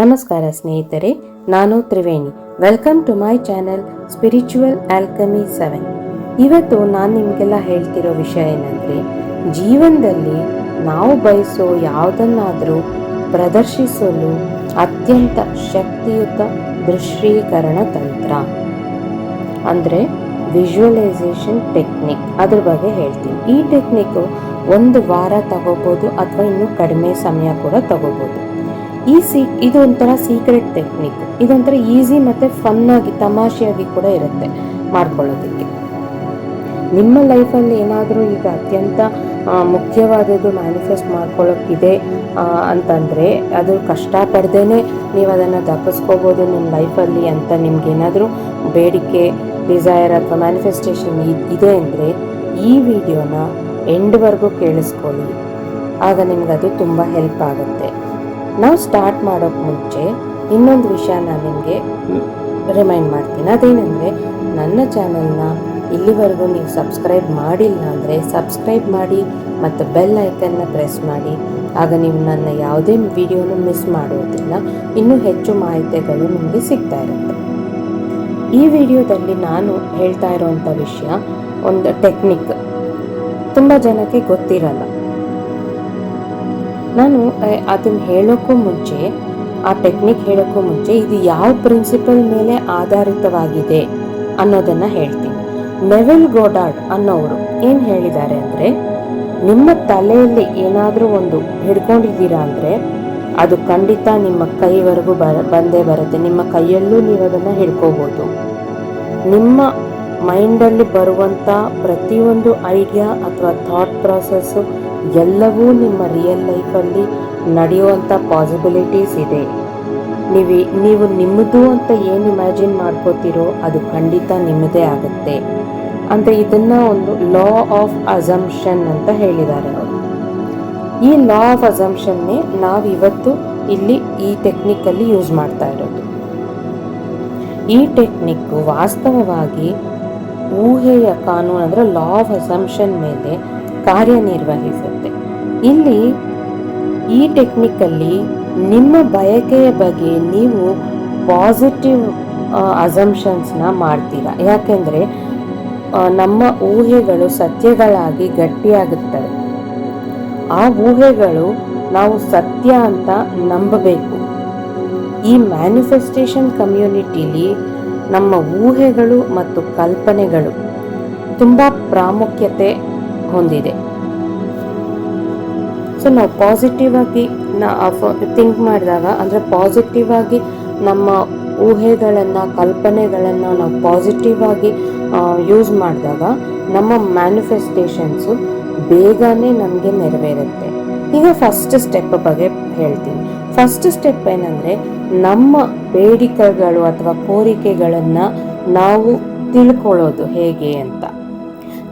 ನಮಸ್ಕಾರ ಸ್ನೇಹಿತರೆ, ನಾನು Triveni. Welcome to my channel spiritual alchemy seven ಇವತ್ತು ನಾನು ನಿಮಗೆಲ್ಲ ಹೇಳ್ತಿರೋ ವಿಷಯ ಏನಂದರೆ, ಜೀವನದಲ್ಲಿ ನಾವು ಬಯಸೋ ಯಾವುದನ್ನಾದರೂ ಪ್ರದರ್ಶಿಸಲು ಅತ್ಯಂತ ಶಕ್ತಿಯುತ ದೃಶ್ಯೀಕರಣ ತಂತ್ರ. ಅಂದರೆ ವಿಜುವಲೈಸೇಷನ್ ಟೆಕ್ನಿಕ್ ಅದ್ರ ಬಗ್ಗೆ ಹೇಳ್ತೀನಿ. ಈ ಟೆಕ್ನಿಕ್ಕು ಒಂದು ವಾರ ತಗೋಬೋದು ಅಥವಾ ಇನ್ನೂ ಕಡಿಮೆ ಸಮಯ ಕೂಡ ತಗೋಬೋದು. ಈ ಸೀ, ಇದು ಒಂಥರ ಸೀಕ್ರೆಟ್ ಟೆಕ್ನಿಕ್ ಇದೊಂಥರ ಈಸಿ ಮತ್ತು ಫನ್ನಾಗಿ ತಮಾಷೆಯಾಗಿ ಕೂಡ ಇರುತ್ತೆ ಮಾಡ್ಕೊಳ್ಳೋದಕ್ಕೆ. ನಿಮ್ಮ ಲೈಫಲ್ಲಿ ಏನಾದರೂ ಈಗ ಅತ್ಯಂತ ಮುಖ್ಯವಾದದ್ದು ಮ್ಯಾನಿಫೆಸ್ಟ್ ಮಾಡ್ಕೊಳ್ಳೋಕ್ಕಿದೆ ಅಂತಂದರೆ ಅದು ಕಷ್ಟಪಡ್ದೇ ನೀವು ಅದನ್ನು ದಪ್ಪಿಸ್ಕೋಬೋದು ನಿಮ್ಮ ಲೈಫಲ್ಲಿ ಅಂತ ನಿಮ್ಗೇನಾದರೂ ಬೇಡಿಕೆ ಡಿಸೈರ್ ಅಥವಾ ಮ್ಯಾನಿಫೆಸ್ಟೇಷನ್ ಇದೆ ಅಂದರೆ ಈ ವಿಡಿಯೋನ ಎಂಡ್ವರೆಗೂ ಕೇಳಿಸ್ಕೊಳ್ಳಿ. ಆಗ ನಿಮಗದು ತುಂಬ ಹೆಲ್ಪ್ ಆಗುತ್ತೆ. ನಾವು ಸ್ಟಾರ್ಟ್ ಮಾಡೋಕ್ಕೆ ಮುಂಚೆ ಇನ್ನೊಂದು ವಿಷಯ ನಾನು ನಿಮಗೆ ರಿಮೈಂಡ್ ಮಾಡ್ತೀನಿ. ಅದೇನೆಂದರೆ ನನ್ನ ಚಾನಲ್ನ ಇಲ್ಲಿವರೆಗೂ ನೀವು ಸಬ್ಸ್ಕ್ರೈಬ್ ಮಾಡಿಲ್ಲ ಅಂದರೆ ಸಬ್ಸ್ಕ್ರೈಬ್ ಮಾಡಿ ಮತ್ತು ಬೆಲ್ ಐಕನ್ನ ಪ್ರೆಸ್ ಮಾಡಿ. ಆಗ ನೀವು ನನ್ನ ಯಾವುದೇ ವಿಡಿಯೋನು ಮಿಸ್ ಮಾಡೋದಿಲ್ಲ. ಇನ್ನೂ ಹೆಚ್ಚು ಮಾಹಿತಿಗಳು ನಿಮಗೆ ಸಿಗ್ತಾ ಇರುತ್ತೆ. ಈ ವಿಡಿಯೋದಲ್ಲಿ ನಾನು ಹೇಳ್ತಾ ಇರೋವಂಥ ವಿಷಯ ಒಂದು ಟೆಕ್ನಿಕ್ ತುಂಬ ಜನಕ್ಕೆ ಗೊತ್ತಿರಲ್ಲ. ನಾನು ಅದನ್ನು ಹೇಳೋಕ್ಕೂ ಮುಂಚೆ, ಆ ಟೆಕ್ನಿಕ್ ಹೇಳೋಕ್ಕೂ ಮುಂಚೆ ಇದು ಯಾವ ಪ್ರಿನ್ಸಿಪಲ್ ಮೇಲೆ ಆಧಾರಿತವಾಗಿದೆ ಅನ್ನೋದನ್ನು ಹೇಳ್ತೀನಿ. ನೆವೆಲ್ ಗೋಡಾಡ್ ಅನ್ನೋರು ಏನು ಹೇಳಿದ್ದಾರೆ ಅಂದರೆ, ನಿಮ್ಮ ತಲೆಯಲ್ಲಿ ಏನಾದರೂ ಒಂದು ಹಿಡ್ಕೊಂಡಿದ್ದೀರಾ ಅಂದರೆ, ಅದು ಖಂಡಿತ ನಿಮ್ಮ ಕೈವರೆಗೂ ಬರ, ಬಂದೇ ಬರುತ್ತೆ. ನಿಮ್ಮ ಕೈಯಲ್ಲೂ ನೀವು ಅದನ್ನು ಹಿಡ್ಕೋಬೋದು. ನಿಮ್ಮ ಮೈಂಡಲ್ಲಿ ಬರುವಂಥ ಪ್ರತಿಯೊಂದು ಐಡಿಯಾ ಅಥವಾ ಥಾಟ್ ಪ್ರಾಸೆಸ್ಸು ಎಲ್ಲವೂ ನಿಮ್ಮ ರಿಯಲ್ ಲೈಫಲ್ಲಿ ನಡೆಯುವಂಥ ಪಾಸಿಬಿಲಿಟೀಸ್ ಇದೆ. ನೀವು ನೀವು ನಿಮ್ಮದು ಅಂತ ಏನು ಇಮ್ಯಾಜಿನ್ ಮಾಡ್ಕೋತೀರೋ ಅದು ಖಂಡಿತ ನಿಮ್ಮದೇ ಆಗುತ್ತೆ. ಅಂತ ಇದನ್ನು ಒಂದು ಲಾ ಆಫ್ ಅಸಂಪ್ಷನ್ ಅಂತ ಹೇಳಿದ್ದಾರೆ ಅವರು. ಈ ಲಾ ಆಫ್ ಅಸಂಪ್ಷನ್ನೇ ನಾವು ಇವತ್ತು ಇಲ್ಲಿ ಈ ಟೆಕ್ನಿಕಲ್ಲಿ ಯೂಸ್ ಮಾಡ್ತಾ ಇರೋದು. ಈ ಟೆಕ್ನಿಕ್ ವಾಸ್ತವವಾಗಿ ಊಹೆಯ ಕಾನೂನು ಅಂದರೆ ಲಾ ಆಫ್ ಅಸಂಪ್ಷನ್ ಮೇಲೆ ಕಾರ್ಯನಿರ್ವಹಿಸುತ್ತೆ. ಇಲ್ಲಿ ಈ ಟೆಕ್ನಿಕಲ್ಲಿ ನಿಮ್ಮ ಬಯಕೆಯ ಬಗ್ಗೆ ನೀವು ಪಾಸಿಟಿವ್ ಅಸಂಪ್ಷನ್ಸ್ನ ಮಾಡ್ತೀರಾ? ಯಾಕೆಂದರೆ ನಮ್ಮ ಊಹೆಗಳು ಸತ್ಯಗಳಾಗಿ ಗಟ್ಟಿಯಾಗುತ್ತವೆ. ಆ ಊಹೆಗಳು ನಾವು ಸತ್ಯ ಅಂತ ನಂಬಬೇಕು. ಈ ಮ್ಯಾನಿಫೆಸ್ಟೇಷನ್ ಕಮ್ಯುನಿಟಿಲಿ ನಮ್ಮ ಊಹೆಗಳು ಮತ್ತು ಕಲ್ಪನೆಗಳು ತುಂಬ ಪ್ರಾಮುಖ್ಯತೆ ಹೊಂದಿದೆ. ಸೊ ನಾವು ಪಾಸಿಟಿವ್ ಆಗಿ ಥಿಂಕ್ ಮಾಡಿದಾಗ, ಅಂದರೆ ಪಾಸಿಟಿವ್ ಆಗಿ ನಮ್ಮ ಊಹೆಗಳನ್ನು, ಕಲ್ಪನೆಗಳನ್ನು ನಾವು ಪಾಸಿಟಿವ್ ಆಗಿ ಯೂಸ್ ಮಾಡಿದಾಗ, ನಮ್ಮ ಮ್ಯಾನಿಫೆಸ್ಟೇಷನ್ಸು ಬೇಗನೆ ನಮಗೆ ನೆರವೇರುತ್ತೆ. ಈಗ ಫಸ್ಟ್ ಸ್ಟೆಪ್ ಬಗ್ಗೆ ಹೇಳ್ತೀನಿ. ಫಸ್ಟ್ ಸ್ಟೆಪ್ ಏನಂದರೆ ನಮ್ಮ ಬೇಡಿಕೆಗಳು ಅಥವಾ ಕೋರಿಕೆಗಳನ್ನು ನಾವು ತಿಳ್ಕೊಳ್ಳೋದು ಹೇಗೆ ಅಂತ.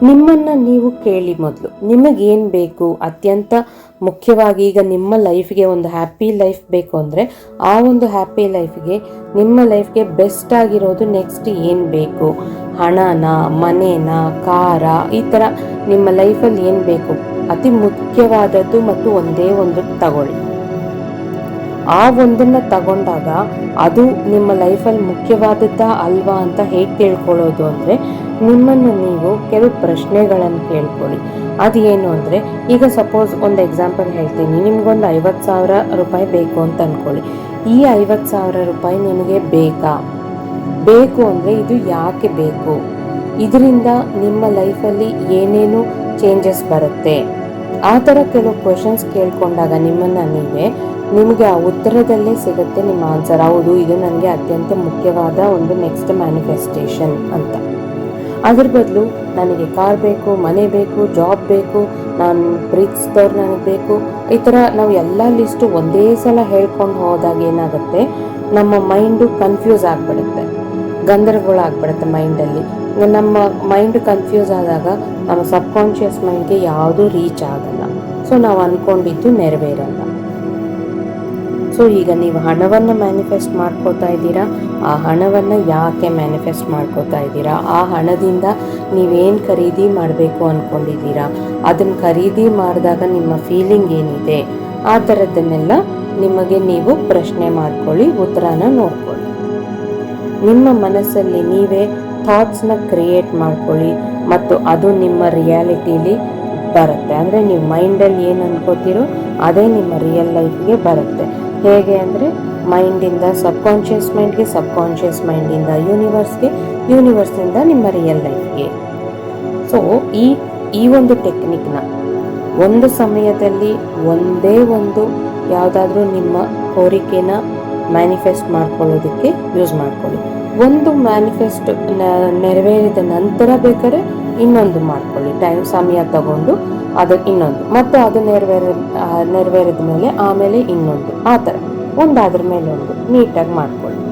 ನಿಮ್ಮನ್ನು ನೀವು ಕೇಳಿ ಮೊದಲು. ನಿಮಗೇನು ಬೇಕು? ಅತ್ಯಂತ ಮುಖ್ಯವಾಗಿ ಈಗ ನಿಮ್ಮ ಲೈಫ್ಗೆ ಒಂದು ಹ್ಯಾಪಿ ಲೈಫ್ ಬೇಕು ಅಂದರೆ ಆ ಒಂದು ಹ್ಯಾಪಿ ಲೈಫ್ಗೆ ನಿಮ್ಮ ಲೈಫ್ಗೆ ಬೆಸ್ಟ್ ಆಗಿರೋದು ನೆಕ್ಸ್ಟ್ ಏನು ಬೇಕು? ಹಣನ, ಮನೇನ, ಕಾರ, ಈ ಥರ ನಿಮ್ಮ ಲೈಫಲ್ಲಿ ಏನು ಬೇಕು? ಅತಿ ಮುಖ್ಯವಾದದ್ದು ಮತ್ತು ಒಂದೇ ಒಂದು ತಗೊಳ್ಳಿ. ಆ ಒಂದನ್ನು ತಗೊಂಡಾಗ ಅದು ನಿಮ್ಮ ಲೈಫಲ್ಲಿ ಮುಖ್ಯವಾದದ್ದಾ ಅಲ್ವಾ ಅಂತ ಹೇಗೆ ತಿಳ್ಕೊಳ್ಳೋದು ಅಂದರೆ ನಿಮ್ಮನ್ನು ನೀವು ಕೆಲವು ಪ್ರಶ್ನೆಗಳನ್ನು ಕೇಳ್ಕೊಳ್ಳಿ. ಅದು ಏನು ಅಂದರೆ, ಈಗ ಸಪೋಸ್ ಒಂದು ಎಕ್ಸಾಂಪಲ್ ಹೇಳ್ತೀನಿ. ನಿಮ್ಗೊಂದು ಐವತ್ತು ಸಾವಿರ ರೂಪಾಯಿ ಬೇಕು ಅಂತ ಅಂದ್ಕೊಳ್ಳಿ ಈ ಐವತ್ತು ಸಾವಿರ ರೂಪಾಯಿ ನಿಮಗೆ ಬೇಕಾ? ಬೇಕು ಅಂದರೆ ಇದು ಯಾಕೆ ಬೇಕು? ಇದರಿಂದ ನಿಮ್ಮ ಲೈಫಲ್ಲಿ ಏನೇನು ಚೇಂಜಸ್ ಬರುತ್ತೆ? ಆ ಥರ ಕೆಲವು ಕ್ವಶನ್ಸ್ ಕೇಳಿಕೊಂಡಾಗ ನಿಮ್ಮನ್ನು ನೀವೇ ನಿಮಗೆ ಆ ಉತ್ತರದಲ್ಲೇ ಸಿಗುತ್ತೆ ನಿಮ್ಮ ಆನ್ಸರ್ ಹೌದು, ಇದು ನನಗೆ ಅತ್ಯಂತ ಮುಖ್ಯವಾದ ಒಂದು ನೆಕ್ಸ್ಟ್ ಮ್ಯಾನಿಫೆಸ್ಟೇಷನ್ ಅಂತ. ಅದ್ರ ಬದಲು ನನಗೆ ಕಾರ್ ಬೇಕು, ಮನೆ ಬೇಕು ಜಾಬ್ ಬೇಕು, ನಾನು ಪ್ರೀತಿಸಿದವ್ರು ನನಗೆ ಬೇಕು, ಈ ಥರ ನಾವು ಎಲ್ಲ ಲಿಸ್ಟು ಒಂದೇ ಸಲ ಹೇಳ್ಕೊಂಡು ಹೋದಾಗ ಏನಾಗುತ್ತೆ, ನಮ್ಮ ಮೈಂಡು ಕನ್ಫ್ಯೂಸ್ ಆಗಿಬಿಡುತ್ತೆ. ಗಂದರಗೋಳ ಆಗ್ಬಿಡುತ್ತೆ ಮೈಂಡಲ್ಲಿ ನಮ್ಮ ಮೈಂಡ್ ಕನ್ಫ್ಯೂಸ್ ಆದಾಗ ನಮ್ಮ ಸಬ್ಕಾನ್ಷಿಯಸ್ ಮೈಂಡ್ಗೆ ಯಾವುದೂ ರೀಚ್ ಆಗಲ್ಲ. ಸೊ ನಾವು ಅಂದ್ಕೊಂಡಿದ್ದು ನೆರವೇರಲ್ಲ. ಸೊ ಈಗ ನೀವು ಹಣವನ್ನು ಮ್ಯಾನಿಫೆಸ್ಟ್ ಮಾಡ್ಕೋತಾ ಇದ್ದೀರಾ? ಆ ಹಣವನ್ನು ಯಾಕೆ ಮ್ಯಾನಿಫೆಸ್ಟ್ ಮಾಡ್ಕೋತಾ ಇದ್ದೀರಾ? ಆ ಹಣದಿಂದ ನೀವೇನು ಖರೀದಿ ಮಾಡಬೇಕು ಅಂದ್ಕೊಂಡಿದ್ದೀರಾ ಅದನ್ನು ಖರೀದಿ ಮಾಡಿದಾಗ ನಿಮ್ಮ ಫೀಲಿಂಗ್ ಏನಿದೆ? ಆ ಥರದ್ದನ್ನೆಲ್ಲ ನಿಮಗೆ ನೀವು ಪ್ರಶ್ನೆ ಮಾಡ್ಕೊಳ್ಳಿ, ಉತ್ತರನ ನೋಡ್ಕೊಳ್ಳಿ. ನಿಮ್ಮ ಮನಸ್ಸಲ್ಲಿ ನೀವೇ ಥಾಟ್ಸ್ನ ಕ್ರಿಯೇಟ್ ಮಾಡ್ಕೊಳ್ಳಿ ಮತ್ತು ಅದು ನಿಮ್ಮ ರಿಯಾಲಿಟಿಲಿ ಬರುತ್ತೆ. ಅಂದರೆ ನೀವು ಮೈಂಡಲ್ಲಿ ಏನು ಅನ್ಕೋತೀರೋ ಅದೇ ನಿಮ್ಮ ರಿಯಲ್ ಲೈಫ್ಗೆ ಬರುತ್ತೆ. ಹೇಗೆ ಅಂದರೆ ಮೈಂಡಿಂದ ಸಬ್ಕಾನ್ಷಿಯಸ್ ಮೈಂಡ್ಗೆ, ಸಬ್ಕಾನ್ಷಿಯಸ್ ಮೈಂಡಿಂದ ಯೂನಿವರ್ಸ್ಗೆ ಯೂನಿವರ್ಸಿಂದ ನಿಮ್ಮ ರಿಯಲ್ ಲೈಫ್ಗೆ. ಸೊ ಈ ಈ ಒಂದು ಟೆಕ್ನಿಕ್ನ ಒಂದು ಸಮಯದಲ್ಲಿ ಒಂದೇ ಒಂದು ಯಾವುದಾದ್ರೂ ನಿಮ್ಮ ಕೋರಿಕೆನ ಮ್ಯಾನಿಫೆಸ್ಟ್ ಮಾಡ್ಕೊಳ್ಳೋದಕ್ಕೆ ಯೂಸ್ ಮಾಡ್ಕೊಳ್ಳಿ. ಒಂದು ಮ್ಯಾನಿಫೆಸ್ಟ್ ನೆರವೇರಿದ ನಂತರ ಬೇಕಾದ್ರೆ ಇನ್ನೊಂದು ಮಾಡ್ಕೊಳ್ಳಿ. ಟೈಮ್ ಸಮಯ ತಗೊಂಡು ಅದು ಇನ್ನೊಂದು. ಮತ್ತೆ ಅದು ನೆರವೇರ ನೆರವೇರಿದ ಮೇಲೆ ಆಮೇಲೆ ಇನ್ನೊಂದು. ಆ ಥರ. ಒಂದಾದ್ರ ಮೇಲೆ ಒಂದು. ನೀಟಾಗಿ ಮಾಡ್ಕೊಳ್ಳಿ.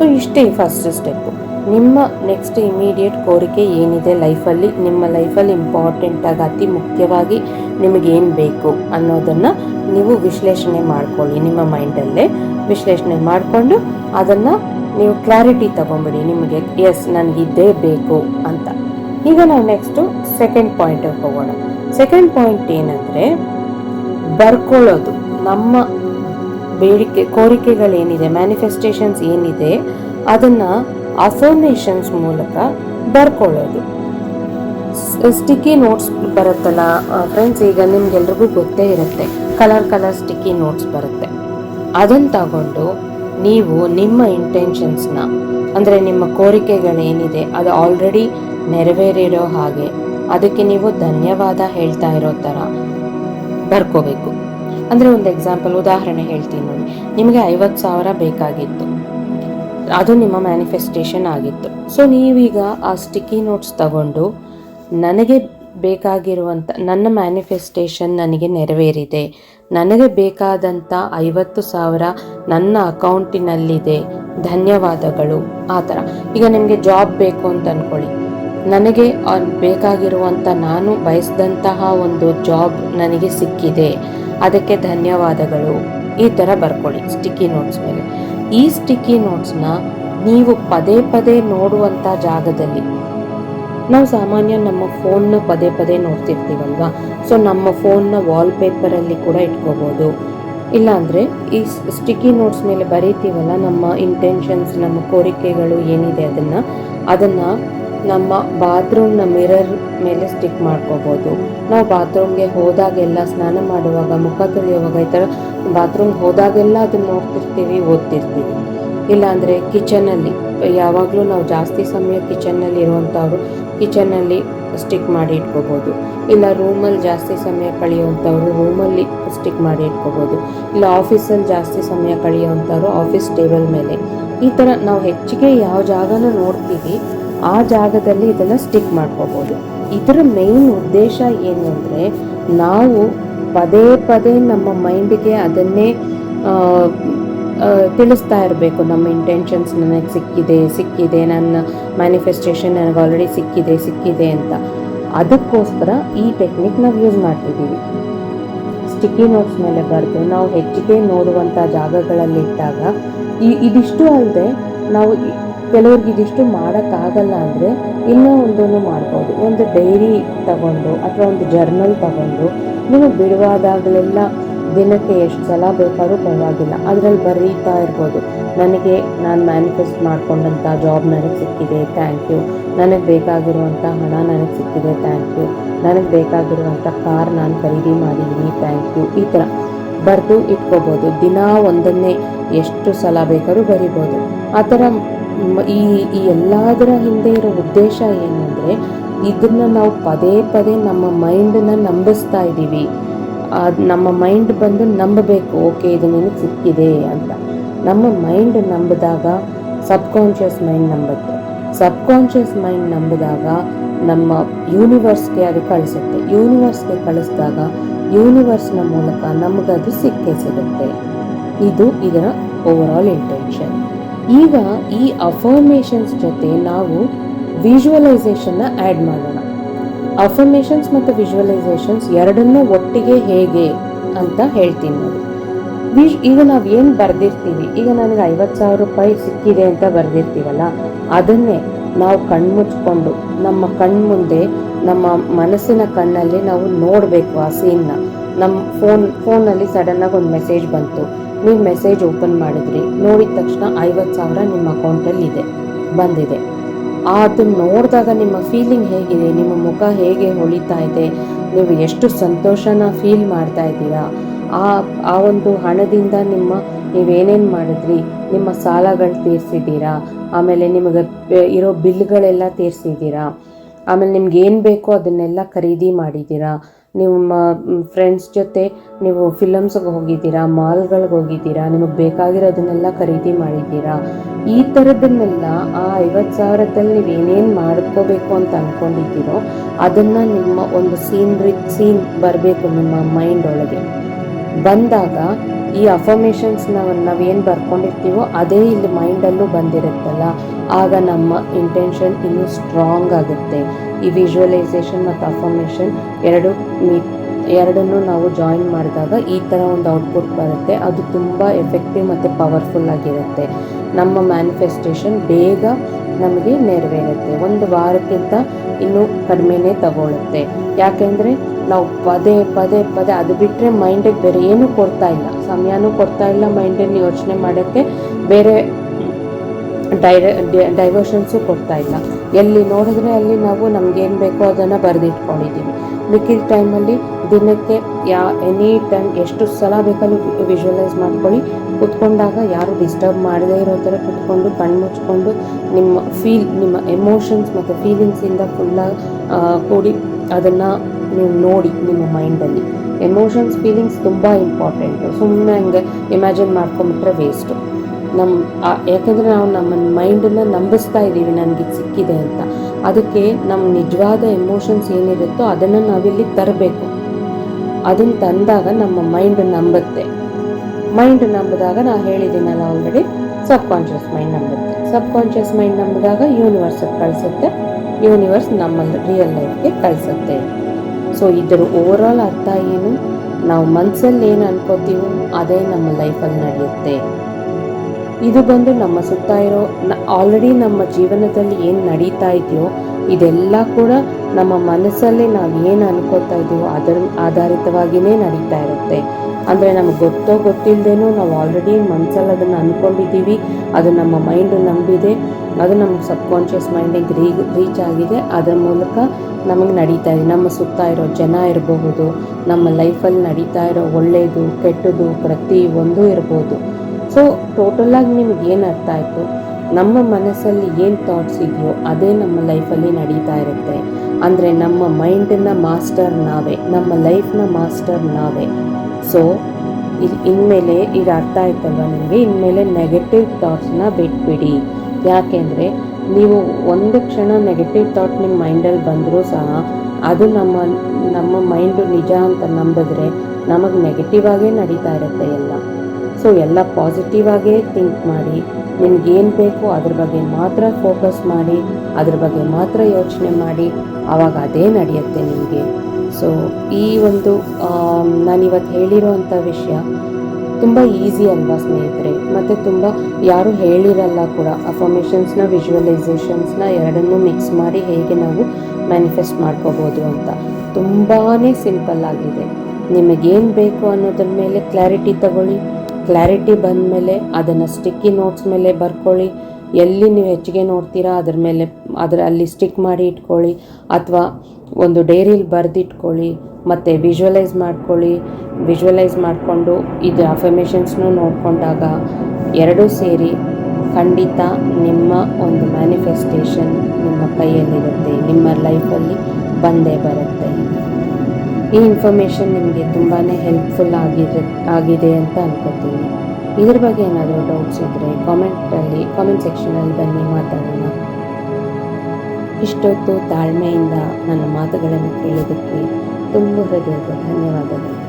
ಸೊ ಇಷ್ಟೇ ಫಸ್ಟ್ ಸ್ಟೆಪ್ಪು ನಿಮ್ಮ ನೆಕ್ಸ್ಟ್ ಇಮಿಡಿಯೇಟ್ ಕೋರಿಕೆ ಏನಿದೆ ಲೈಫಲ್ಲಿ ನಿಮ್ಮ ಲೈಫಲ್ಲಿ ಇಂಪಾರ್ಟೆಂಟಾಗಿ ಅತಿ ಮುಖ್ಯವಾಗಿ ನಿಮಗೇನು ಬೇಕು ಅನ್ನೋದನ್ನು ನೀವು ವಿಶ್ಲೇಷಣೆ ಮಾಡ್ಕೊಳ್ಳಿ. ನಿಮ್ಮ ಮೈಂಡಲ್ಲೇ ವಿಶ್ಲೇಷಣೆ ಮಾಡಿಕೊಂಡು ಅದನ್ನು ನೀವು ಕ್ಲಾರಿಟಿ ತಗೊಂಬಿಡಿ. ನಿಮಗೆ ಎಸ್ ನನಗೆ ಇದೇ ಬೇಕು ಅಂತ. ಈಗ ನಾವು ನೆಕ್ಸ್ಟು ಸೆಕೆಂಡ್ ಪಾಯಿಂಟಿಗೆ ಹೋಗೋಣ. ಸೆಕೆಂಡ್ ಪಾಯಿಂಟ್ ಏನಂದರೆ, ಬರ್ಕೊಳ್ಳೋದು. ನಮ್ಮ ಬೇಡಿಕೆ, ಕೋರಿಕೆಗಳೇನಿದೆ ಮ್ಯಾನಿಫೆಸ್ಟೇಷನ್ಸ್ ಏನಿದೆ, ಅದನ್ನು ಅಫರ್ಮೇಷನ್ಸ್ ಮೂಲಕ ಬರ್ಕೊಳ್ಳೋದು. ಸ್ಟಿಕ್ಕಿ ನೋಟ್ಸ್ ಬರುತ್ತಲ್ಲ ಫ್ರೆಂಡ್ಸ್ ಈಗ ನಿಮ್ಗೆಲ್ರಿಗೂ ಗೊತ್ತೇ ಇರುತ್ತೆ ಕಲರ್ ಕಲರ್ ಸ್ಟಿಕ್ಕಿ ನೋಟ್ಸ್ ಬರುತ್ತೆ. ಅದನ್ನು ತಗೊಂಡು ನೀವು ನಿಮ್ಮ ಇಂಟೆನ್ಷನ್ಸ್ನ ಅಂದರೆ ನಿಮ್ಮ ಕೋರಿಕೆಗಳೇನಿದೆ, ಅದು ಆಲ್ರೆಡಿ ನೆರವೇರಿರೋ ಹಾಗೆ, ಅದಕ್ಕೆ ನೀವು ಧನ್ಯವಾದ ಹೇಳ್ತಾ ಇರೋ ಥರ ಬರ್ಕೋಬೇಕು. ಅಂದರೆ ಒಂದು ಎಕ್ಸಾಂಪಲ್ ಉದಾಹರಣೆ ಹೇಳ್ತೀನಿ ನೋಡಿ. ನಿಮಗೆ ಐವತ್ತು ಸಾವಿರ ಬೇಕಾಗಿತ್ತು. ಅದು ನಿಮ್ಮ ಮ್ಯಾನಿಫೆಸ್ಟೇಷನ್ ಆಗಿತ್ತು. ಸೊ ನೀವೀಗ ಆ ಸ್ಟಿಕ್ಕಿ ನೋಟ್ಸ್ ತಗೊಂಡು ನನಗೆ ಬೇಕಾಗಿರುವಂಥ ನನ್ನ ಮ್ಯಾನಿಫೆಸ್ಟೇಷನ್ ನನಗೆ ನೆರವೇರಿದೆ. ನನಗೆ ಬೇಕಾದಂಥ ಐವತ್ತು ಸಾವಿರ ನನ್ನ ಅಕೌಂಟಿನಲ್ಲಿದೆ ಧನ್ಯವಾದಗಳು. ಆ ಥರ. ಈಗ ನಿಮಗೆ ಜಾಬ್ ಬೇಕು ಅಂತ ಅಂದ್ಕೊಳ್ಳಿ ನನಗೆ ಬೇಕಾಗಿರುವಂಥ ನಾನು ಬಯಸಿದಂತಹ ಒಂದು ಜಾಬ್ ನನಗೆ ಸಿಕ್ಕಿದೆ. ಅದಕ್ಕೆ ಧನ್ಯವಾದಗಳು. ಈ ಥರ ಬರ್ಕೊಳ್ಳಿ ಸ್ಟಿಕ್ಕಿ ನೋಟ್ಸ್ ಮೇಲೆ. ಈ ಸ್ಟಿಕ್ಕಿ ನೋಟ್ಸ್ನ ನೀವು ಪದೇ ಪದೇ ನೋಡುವಂಥ ಜಾಗದಲ್ಲಿ ನಾವು ಸಾಮಾನ್ಯ ನಮ್ಮ ಫೋನ್ನ ಪದೇ ಪದೇ ನೋಡ್ತಿರ್ತೀವಲ್ವಾ? ಸೊ ನಮ್ಮ ಫೋನ್ನ ವಾಲ್ಪೇಪರಲ್ಲಿ ಕೂಡ ಇಟ್ಕೋಬೋದು. ಇಲ್ಲಾಂದರೆ ಈ ಸ್ಟಿಕ್ಕಿ ನೋಟ್ಸ್ ಮೇಲೆ ಬರೀತೀವಲ್ಲ ನಮ್ಮ ಇಂಟೆನ್ಷನ್ಸ್ ನಮ್ಮ ಕೋರಿಕೆಗಳು ಏನಿದೆ ಅದನ್ನು ಅದನ್ನು ನಮ್ಮ ಬಾತ್ರೂಮ್ನ ಮಿರರ್ ಮೇಲೆ ಸ್ಟಿಕ್ ಮಾಡ್ಕೋಬೋದು. ನಾವು ಬಾತ್ರೂಮ್ಗೆ ಹೋದಾಗೆಲ್ಲ ಸ್ನಾನ ಮಾಡುವಾಗ, ಮುಖ ತೊಳೆಯುವಾಗ ಈ ಥರ ಬಾತ್ರೂಮ್ಗೆ ಹೋದಾಗೆಲ್ಲ ಅದನ್ನು ನೋಡ್ತಿರ್ತೀವಿ, ಓದ್ತಿರ್ತೀವಿ. ಇಲ್ಲಾಂದರೆ ಕಿಚನಲ್ಲಿ ಯಾವಾಗಲೂ ನಾವು ಜಾಸ್ತಿ ಸಮಯ ಕಿಚನ್ನಲ್ಲಿ ಇರುವಂಥವ್ರು ಕಿಚನಲ್ಲಿ ಸ್ಟಿಕ್ ಮಾಡಿ ಇಟ್ಕೋಬೋದು. ಇಲ್ಲ ರೂಮಲ್ಲಿ ಜಾಸ್ತಿ ಸಮಯ ಕಳೆಯುವಂಥವ್ರು ರೂಮಲ್ಲಿ ಸ್ಟಿಕ್ ಮಾಡಿ ಇಟ್ಕೋಬೋದು. ಇಲ್ಲ ಆಫೀಸಲ್ಲಿ ಜಾಸ್ತಿ ಸಮಯ ಕಳೆಯುವಂಥವ್ರು ಆಫೀಸ್ ಟೇಬಲ್ ಮೇಲೆ. ಈ ಥರ ನಾವು ಹೆಚ್ಚಿಗೆ ಯಾವ ಜಾಗನ ನೋಡ್ತೀವಿ. ಆ ಜಾಗದಲ್ಲಿ ಇದನ್ನು ಸ್ಟಿಕ್ ಮಾಡ್ಕೋಬೋದು. ಇದರ ಮೇನ್ ಉದ್ದೇಶ ಏನು ಅಂದರೆ ನಾವು ಪದೇ ಪದೇ ನಮ್ಮ ಮೈಂಡಿಗೆ ಅದನ್ನೇ ತಿಳಿಸ್ತಾ ಇರಬೇಕು. ನಮ್ಮ ಇಂಟೆನ್ಷನ್ಸ್ ನನಗೆ ಸಿಕ್ಕಿದೆ ಸಿಕ್ಕಿದೆ, ನನ್ನ ಮ್ಯಾನಿಫೆಸ್ಟೇಷನ್ ನನಗೆ ಆಲ್ರೆಡಿ ಸಿಕ್ಕಿದೆ ಸಿಕ್ಕಿದೆ ಅಂತ. ಅದಕ್ಕೋಸ್ಕರ ಈ ಟೆಕ್ನಿಕ್ ನಾವು ಯೂಸ್ ಮಾಡ್ತಿದ್ದೀವಿ. ಸ್ಟಿಕ್ಕಿ ನೋಟ್ಸ್ ಮೇಲೆ ಬರೆದು ನಾವು ಹೆಚ್ಚಿಗೆ ನೋಡುವಂಥ ಜಾಗಗಳಲ್ಲಿ ಇದ್ದಾಗ ಇದಿಷ್ಟು ಅಲ್ಲದೆ ನಾವು ಕೆಲವ್ರಿಗೆ ಇದಿಷ್ಟು ಮಾಡೋಕ್ಕಾಗಲ್ಲ ಅಂದರೆ ಇನ್ನೂ ಒಂದನ್ನು ಮಾಡ್ಬೋದು. ಒಂದು ಡೈರಿ ತಗೊಂಡು ಅಥವಾ ಒಂದು ಜರ್ನಲ್ ತಗೊಂಡು ನೀವು ಬಿಡುವಾದಾಗಲೆಲ್ಲ ದಿನಕ್ಕೆ ಎಷ್ಟು ಸಲ ಬೇಕಾದ್ರೂ ಪರವಾಗಿಲ್ಲ. ಅದರಲ್ಲಿ ಬರೀತಾ ಇರ್ಬೋದು. ನನಗೆ ನಾನು ಮ್ಯಾನಿಫೆಸ್ಟ್ ಮಾಡ್ಕೊಂಡಂಥ ಜಾಬ್ ನನಗೆ ಸಿಕ್ಕಿದೆ ಥ್ಯಾಂಕ್ ಯು ನನಗೆ ಬೇಕಾಗಿರುವಂಥ ಹಣ ನನಗೆ ಸಿಕ್ಕಿದೆ ಥ್ಯಾಂಕ್ ಯು ನನಗೆ ಬೇಕಾಗಿರುವಂಥ ಕಾರ್ ನಾನು ಖರೀದಿ ಮಾಡಿದ್ದೀನಿ ಥ್ಯಾಂಕ್ ಯು ಈ ಥರ ಬರೆದು ಇಟ್ಕೋಬೋದು. ದಿನ ಒಂದನ್ನೇ ಎಷ್ಟು ಸಲ ಬೇಕಾದ್ರೂ ಬರಿಬೋದು. ಆ ಥರ ಈ ಈ ಎಲ್ಲದರ ಹಿಂದೆ ಇರೋ ಉದ್ದೇಶ ಏನಂದರೆ, ಇದನ್ನು ನಾವು ಪದೇ ಪದೇ ನಮ್ಮ ಮೈಂಡನ್ನ ನಂಬಿಸ್ತಾ ಇದ್ದೀವಿ ಅದು, ನಮ್ಮ ಮೈಂಡ್ ಬಂದು ನಂಬಬೇಕು, ಓಕೆ, ಇದು ನಿನಗೆ ಸಿಕ್ಕಿದೆ ಅಂತ. ನಮ್ಮ ಮೈಂಡ್ ನಂಬಿದಾಗ ಸಬ್ಕಾನ್ಷಿಯಸ್ ಮೈಂಡ್ ನಂಬುತ್ತೆ. ಸಬ್ಕಾನ್ಷಿಯಸ್ ಮೈಂಡ್ ನಂಬಿದಾಗ ನಮ್ಮ ಯೂನಿವರ್ಸ್ಗೆ ಅದು ಕಳಿಸುತ್ತೆ. ಯೂನಿವರ್ಸ್ಗೆ ಕಳಿಸಿದಾಗ ಯೂನಿವರ್ಸ್ನ ಮೂಲಕ ನಮಗದು ಸಿಕ್ಕೇ ಸಿಗುತ್ತೆ. ಇದು ಇದರ ಓವರ್ ಆಲ್ ಇಂಟೆನ್ಷನ್ ಈಗ ಈ ಅಫರ್ಮೇಷನ್ಸ್ ಜೊತೆ ನಾವು ವಿಜುವಲೈಸೇಷನ್ನ ಆ್ಯಡ್ ಮಾಡೋಣ. ಅಫರ್ಮೇಷನ್ಸ್ ಮತ್ತು ವಿಜುವಲೈಸೇಷನ್ಸ್ ಎರಡನ್ನೂ ಒಟ್ಟಿಗೆ ಹೇಗೆ ಅಂತ ಹೇಳ್ತೀನಿ ನೋಡಿ. ವಿಶ್ ಈಗ ನಾವು ಏನು ಬರೆದಿರ್ತೀವಿ? ಈಗ ನನಗೆ ಐವತ್ತು ಸಾವಿರ ರೂಪಾಯಿ ಸಿಕ್ಕಿದೆ ಅಂತ ಬರೆದಿರ್ತೀವಲ್ಲ, ಅದನ್ನೇ ನಾವು ಕಣ್ಮುಚ್ಕೊಂಡು, ನಮ್ಮ ಕಣ್ಮುಂದೆ, ನಮ್ಮ ಮನಸ್ಸಿನ ಕಣ್ಣಲ್ಲಿ ನಾವು ನೋಡಬೇಕು ಆ ಸೀನ್ನ ನಮ್ಮ ಫೋನ್ ಫೋನಲ್ಲಿ ಸಡನ್ನಾಗಿ ಒಂದು ಮೆಸೇಜ್ ಬಂತು. ನೀವು ಮೆಸೇಜ್ ಓಪನ್ ಮಾಡಿದ್ರಿ, ನೋಡಿದ ತಕ್ಷಣ ಐವತ್ತು ಸಾವಿರ ನಿಮ್ಮ ಅಕೌಂಟಲ್ಲಿ ಇದೆ ಬಂದಿದೆ. ಅದನ್ನು ನೋಡಿದಾಗ ನಿಮ್ಮ ಫೀಲಿಂಗ್ ಹೇಗಿದೆ? ನಿಮ್ಮ ಮುಖ ಹೇಗೆ ಹೊಳಿತಾ ಇದೆ? ನೀವು ಎಷ್ಟು ಸಂತೋಷನ ಫೀಲ್ ಮಾಡ್ತಾ ಇದ್ದೀರಾ? ಆ ಆ ಒಂದು ಹಣದಿಂದ ನಿಮ್ಮ, ನೀವೇನೇನು ಮಾಡಿದ್ರಿ? ನಿಮ್ಮ ಸಾಲಗಳು ತೀರಿಸಿದ್ದೀರಾ? ಆಮೇಲೆ ನಿಮಗೆ ಇರೋ ಬಿಲ್ಗಳೆಲ್ಲ ತೀರಿಸಿದ್ದೀರಾ? ಆಮೇಲೆ ನಿಮ್ಗೆ ಏನು ಬೇಕೋ ಅದನ್ನೆಲ್ಲ ಖರೀದಿ ಮಾಡಿದ್ದೀರಾ? ನಿಮ್ಮ ಫ್ರೆಂಡ್ಸ್ ಜೊತೆ ನೀವು ಫಿಲಮ್ಸ್ಗೆ ಹೋಗಿದ್ದೀರಾ ಮಾಲ್ಗಳಿಗೆ ಹೋಗಿದ್ದೀರಾ, ನಿಮಗೆ ಬೇಕಾಗಿರೋದನ್ನೆಲ್ಲ ಖರೀದಿ ಮಾಡಿದ್ದೀರಾ? ಈ ಥರದನ್ನೆಲ್ಲ ಆ ಐವತ್ತು ಸಾವಿರದಲ್ಲಿ ನೀವು ಏನೇನು ಮಾಡ್ಕೋಬೇಕು ಅಂತ ಅಂದ್ಕೊಂಡಿದ್ದೀರೋ ಅದನ್ನು ನಿಮ್ಮ ಒಂದು ಸೀನ್ರಿ ಸೀನ್ ಬರಬೇಕು ನಿಮ್ಮ ಮೈಂಡ್ ಒಳಗೆ. ಬಂದಾಗ ಈ ಅಫರ್ಮೇಷನ್ಸ್ ನಾವು ನಾವೇನು ಬರ್ಕೊಂಡಿರ್ತೀವೋ ಅದೇ ಇಲ್ಲಿ ಮೈಂಡಲ್ಲೂ ಬಂದಿರುತ್ತಲ್ಲ. ಆಗ ನಮ್ಮ ಇಂಟೆನ್ಷನ್ ಇನ್ನೂ ಸ್ಟ್ರಾಂಗ್ ಆಗುತ್ತೆ. ಈ ವಿಜುವಲೈಸೇಷನ್ ಮತ್ತು ಅಫರ್ಮೇಷನ್ ಎರಡು ಮೀ, ಎರಡನ್ನೂ ನಾವು ಜಾಯಿನ್ ಮಾಡಿದಾಗ ಈ ಥರ ಒಂದು ಔಟ್ಪುಟ್ ಬರುತ್ತೆ. ಅದು ತುಂಬ ಎಫೆಕ್ಟಿವ್ ಮತ್ತು ಪವರ್ಫುಲ್ ಆಗಿರುತ್ತೆ. ನಮ್ಮ ಮ್ಯಾನಿಫೆಸ್ಟೇಷನ್ ಬೇಗ ನಮಗೆ ನೆರವೇರುತ್ತೆ. ಒಂದು ವಾರಕ್ಕಿಂತ ಇನ್ನೂ ಕಡಿಮೆನೇ ತಗೊಳುತ್ತೆ. ಯಾಕೆಂದರೆ ನಾವು ಪದೇ ಪದೇ ಪದೇ ಅದು ಬಿಟ್ಟರೆ ಮೈಂಡಿಗೆ ಬೇರೆ ಏನೂ ಕೊಡ್ತಾ ಇಲ್ಲ. ಸಮಯನೂ ಕೊಡ್ತಾ ಇಲ್ಲ ಮೈಂಡನ್ನು ಯೋಚನೆ ಮಾಡೋಕ್ಕೆ. ಬೇರೆ ಡೈರೆ ಡೈವರ್ಷನ್ಸು ಕೊಡ್ತಾ ಇಲ್ಲ. ಎಲ್ಲಿ ನೋಡಿದ್ರೆ ಅಲ್ಲಿ ನಾವು ನಮ್ಗೇನು ಬೇಕೋ ಅದನ್ನು ಬರೆದಿಟ್ಕೊಂಡಿದ್ದೀವಿ. ಮಿಕ್ಕಿದ ಟೈಮಲ್ಲಿ ದಿನಕ್ಕೆ ಯಾ ಎನಿ ಟೈಮ್ ಎಷ್ಟು ಸಲ ಬೇಕಾದ್ರೂ ವಿಜುವಲೈಸ್ ಮಾಡ್ಕೊಳ್ಳಿ. ಕುತ್ಕೊಂಡಾಗ ಯಾರು ಡಿಸ್ಟರ್ಬ್ ಮಾಡದೇ ಇರೋ ಥರ ಕುತ್ಕೊಂಡು, ಕಣ್ಣು ಮುಚ್ಕೊಂಡು, ನಿಮ್ಮ ಫೀಲ್ ನಿಮ್ಮ ಎಮೋಷನ್ಸ್ ಮತ್ತು ಫೀಲಿಂಗ್ಸಿಂದ ಫುಲ್ಲಾಗಿ ಕೂಡಿ ಅದನ್ನು ನೀವು ನೋಡಿ ನಿಮ್ಮ ಮೈಂಡಲ್ಲಿ. ಎಮೋಷನ್ಸ್ ಫೀಲಿಂಗ್ಸ್ ತುಂಬ ಇಂಪಾರ್ಟೆಂಟು ಸುಮ್ಮನೆ ಹಂಗೆ ಇಮ್ಯಾಜಿನ್ ಮಾಡ್ಕೊಂಬಿಟ್ರೆ ವೇಸ್ಟು ನಮ್ಮ ಯಾಕಂದರೆ ನಾವು ನಮ್ಮ ಮೈಂಡನ್ನು ನಂಬಿಸ್ತಾ ಇದ್ದೀವಿ, ನನಗೆ ಸಿಕ್ಕಿದೆ ಅಂತ. ಅದಕ್ಕೆ ನಮ್ಮ ನಿಜವಾದ ಎಮೋಷನ್ಸ್ ಏನಿರುತ್ತೋ ಅದನ್ನು ನಾವಿಲ್ಲಿ ತರಬೇಕು. ಅದನ್ನು ತಂದಾಗ ನಮ್ಮ ಮೈಂಡ್ ನಂಬುತ್ತೆ. ಮೈಂಡ್ ನಂಬಿದಾಗ ನಾ ಹೇಳಿದ್ದೀನಲ್ಲ ಆಲ್ರೆಡಿ ಸಬ್ ಕಾನ್ಷಿಯಸ್ ಮೈಂಡ್ ನಂಬುತ್ತೆ. ಸಬ್ ಕಾನ್ಷಿಯಸ್ ಮೈಂಡ್ ನಂಬಿದಾಗ ಯೂನಿವರ್ಸ್ ಕಳಿಸುತ್ತೆ. ಯೂನಿವರ್ಸ್ ನಮ್ಮ ರಿಯಲ್ ಲೈಫ್ಗೆ ಕಳಿಸುತ್ತೆ. ಸೊ ಇದರ ಓವರಾಲ್ ಅರ್ಥ ಏನು? ನಾವು ಮನಸ್ಸಲ್ಲಿ ಏನು ಅನ್ಕೋತೀವೋ ಅದೇ ನಮ್ಮ ಲೈಫಲ್ಲಿ ನಡೆಯುತ್ತೆ. ಇದು ಬಂದು ನಮ್ಮ ಸುತ್ತ ಇರೋ ಆಲ್ರೆಡಿ ನಮ್ಮ ಜೀವನದಲ್ಲಿ ಏನು ನಡೀತಾ ಇದೆಯೋ, ಇದೆಲ್ಲ ಕೂಡ ನಮ್ಮ ಮನಸ್ಸಲ್ಲಿ ನಾವು ಏನು ಅನ್ಕೋತಾ ಇದೀವೋ ಅದರ ಆಧಾರಿತವಾಗಿಯೇ ನಡೀತಾ ಇರುತ್ತೆ. ಅಂದರೆ ನಮಗೆ ಗೊತ್ತೋ ಗೊತ್ತಿಲ್ಲದೇನೋ ನಾವು ಆಲ್ರೆಡಿ ಮನಸ್ಸಲ್ಲಿ ಅದನ್ನು ಅಂದ್ಕೊಂಡಿದ್ದೀವಿ ಅದು ನಮ್ಮ ಮೈಂಡ್ ನಂಬಿದೆ. ಅದು ನಮ್ಮ ಸಬ್ ಕಾನ್ಷಿಯಸ್ ಮೈಂಡಿಗೆ ರೀ ರೀಚ್ ಆಗಿದೆ. ಅದರ ಮೂಲಕ ನಮಗೆ ನಡೀತಾ ಇದೆ. ನಮ್ಮ ಸುತ್ತ ಇರೋ ಜನ ಇರಬಹುದು, ನಮ್ಮ ಲೈಫಲ್ಲಿ ನಡೀತಾ ಇರೋ ಒಳ್ಳೆಯದು ಕೆಟ್ಟದ್ದು ಪ್ರತಿ ಒಂದು ಇರ್ಬೋದು ಸೊ ಟೋಟಲಾಗಿ ನಿಮ್ಗೆ ಏನು ಅರ್ಥ ಆಯಿತು? ನಮ್ಮ ಮನಸ್ಸಲ್ಲಿ ಏನು ಥಾಟ್ಸ್ ಇದೆಯೋ ಅದೇ ನಮ್ಮ ಲೈಫಲ್ಲಿ ನಡೀತಾ ಇರುತ್ತೆ. ಅಂದರೆ ನಮ್ಮ ಮೈಂಡನ್ನ ಮಾಸ್ಟರ್ ನಾವೇ. ನಮ್ಮ ಲೈಫ್ನ ಮಾಸ್ಟರ್ ನಾವೇ. ಸೊ ಇದು ಇನ್ಮೇಲೆ ಈಗ ಅರ್ಥ ಆಯ್ತಲ್ವ ನಿಮಗೆ? ಇನ್ಮೇಲೆ ನೆಗೆಟಿವ್ ಥಾಟ್ಸ್ನ ಬಿಟ್ಬಿಡಿ. ಯಾಕೆಂದರೆ ನೀವು ಒಂದು ಕ್ಷಣ ನೆಗೆಟಿವ್ ಥಾಟ್ ನಿಮ್ಮ ಮೈಂಡಲ್ಲಿ ಬಂದರೂ ಸಹ ಅದು ನಮ್ಮ ನಮ್ಮ ಮೈಂಡು ನಿಜ ಅಂತ ನಂಬಿದ್ರೆ ನಮಗೆ ನೆಗೆಟಿವ್ ಆಗೇ ನಡೀತಾ ಇರುತ್ತೆ ಎಲ್ಲ. ಸೊ ಎಲ್ಲ ಪಾಸಿಟಿವ್ ಆಗೇ ಥಿಂಕ್ ಮಾಡಿ, ನಿಮ್ಗೇನು ಬೇಕೋ ಅದ್ರ ಬಗ್ಗೆ ಮಾತ್ರ ಫೋಕಸ್ ಮಾಡಿ, ಅದ್ರ ಬಗ್ಗೆ ಮಾತ್ರ ಯೋಚನೆ ಮಾಡಿ ಆವಾಗ ಅದೇ ನಡೆಯುತ್ತೆ ನಿಮಗೆ. ಸೊ ಈ ಒಂದು ನಾನಿವತ್ತು ಹೇಳಿರೋವಂಥ ವಿಷಯ ತುಂಬ ಈಸಿ ಅಲ್ವಾ ಸ್ನೇಹಿತರೆ? ಮತ್ತು ತುಂಬ ಯಾರು ಹೇಳಿರಲ್ಲ ಕೂಡ ಅಫರ್ಮೇಷನ್ಸ್ನ ವಿಜುವಲೈಸೇಷನ್ಸ್ನ ಎರಡನ್ನೂ ಮಿಕ್ಸ್ ಮಾಡಿ ಹೇಗೆ ನಾವು ಮ್ಯಾನಿಫೆಸ್ಟ್ ಮಾಡ್ಕೋಬೋದು ಅಂತ. ತುಂಬಾ ಸಿಂಪಲ್ ಆಗಿದೆ. ನಿಮಗೇನು ಬೇಕು ಅನ್ನೋದ್ರ ಮೇಲೆ ಕ್ಲಾರಿಟಿ ತಗೊಳ್ಳಿ. ಕ್ಲಾರಿಟಿ ಬಂದ ಮೇಲೆ ಅದನ್ನು ಸ್ಟಿಕ್ಕಿ ನೋಟ್ಸ್ ಮೇಲೆ ಬರ್ಕೊಳ್ಳಿ. ಎಲ್ಲಿ ನೀವು ಹೆಚ್ಚಿಗೆ ನೋಡ್ತೀರಾ ಅದ್ರ ಮೇಲೆ ಅದರ ಅಲ್ಲಿ ಸ್ಟಿಕ್ ಮಾಡಿ ಇಟ್ಕೊಳ್ಳಿ ಅಥವಾ ಒಂದು ಡೈರಿಲಿ ಬರೆದಿಟ್ಕೊಳ್ಳಿ, ಮತ್ತು ವಿಜುವಲೈಸ್ ಮಾಡ್ಕೊಳ್ಳಿ. ವಿಜುವಲೈಸ್ ಮಾಡಿಕೊಂಡು ಇದು ಅಫರ್ಮೇಷನ್ಸ್ನೂ ನೋಡಿಕೊಂಡಾಗ ಎರಡೂ ಸೇರಿ ಖಂಡಿತ ನಿಮ್ಮ ಒಂದು ಮ್ಯಾನಿಫೆಸ್ಟೇಷನ್ ನಿಮ್ಮ ಕೈಯಲ್ಲಿರುತ್ತೆ, ನಿಮ್ಮ ಲೈಫಲ್ಲಿ ಬಂದೇ ಬರುತ್ತೆ. ಈ ಇನ್ಫಾರ್ಮೇಷನ್ ನಿಮಗೆ ತುಂಬಾ ಹೆಲ್ಪ್ಫುಲ್ ಆಗಿದೆ ಆಗಿದೆ ಅಂತ ಅನ್ಕೋತೀನಿ. ಇದ್ರ ಬಗ್ಗೆ ಏನಾದರೂ ಡೌಟ್ಸ್ ಇದ್ದರೆ ಕಾಮೆಂಟಲ್ಲಿ ಕಾಮೆಂಟ್ ಸೆಕ್ಷನಲ್ಲಿ ಬನ್ನಿ, ಮಾತಾಡೋಣ. ಇಷ್ಟೊತ್ತು ತಾಳ್ಮೆಯಿಂದ ನನ್ನ ಮಾತುಗಳನ್ನು ಕೇಳಿದ್ದಕ್ಕೆ ತುಂಬ ಹೃದಯದ ಧನ್ಯವಾದಗಳು.